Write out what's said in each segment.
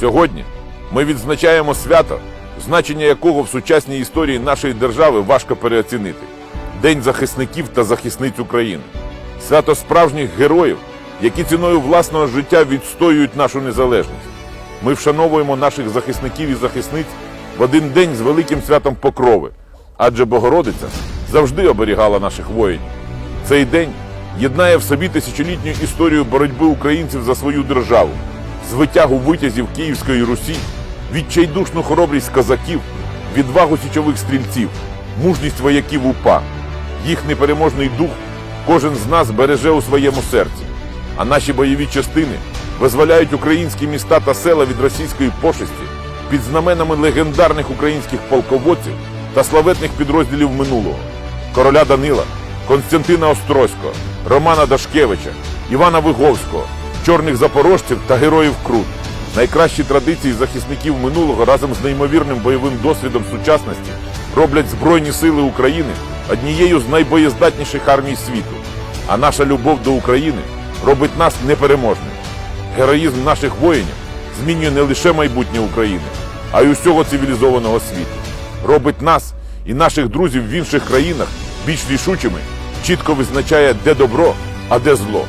Сьогодні ми відзначаємо свято, значення якого в сучасній історії нашої держави важко переоцінити День захисників та захисниць України. Свято справжніх героїв, які ціною власного життя відстоюють нашу незалежність. Ми вшановуємо наших захисників і захисниць в один день з великим святом Покрови, адже Богородиця завжди оберігала наших воїнів. Цей день єднає в собі тисячолітню історію боротьби українців за свою державу, звитягу витязів Київської Русі, відчайдушну хоробрість козаків, відвагу січових стрільців, мужність вояків УПА. Їх непереможний дух кожен з нас береже у своєму серці, а наші бойові частини визволяють українські міста та села від російської пошесті під знаменами легендарних українських полководців та славетних підрозділів минулого короля Данила, Константина Острозького, Романа Дашкевича, Івана Виговського, чорних запорожців та героїв Крут. Найкращі традиції захисників минулого разом з неймовірним бойовим досвідом сучасності роблять Збройні сили України однією з найбоєздатніших армій світу. А наша любов до України робить нас непереможними. Героїзм наших воїнів змінює не лише майбутнє України, а й усього цивілізованого світу. Робить нас і наших друзів в інших країнах більш рішучими, чітко визначає, де добро, а де зло.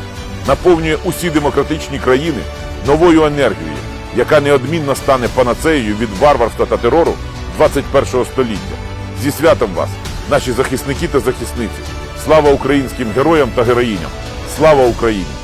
Наповнює усі демократичні країни новою енергією, яка неодмінно стане панацеєю від варварства та терору 21 століття. Зі святом вас, наші захисники та захисниці! Слава українським героям та героїням! Слава Україні!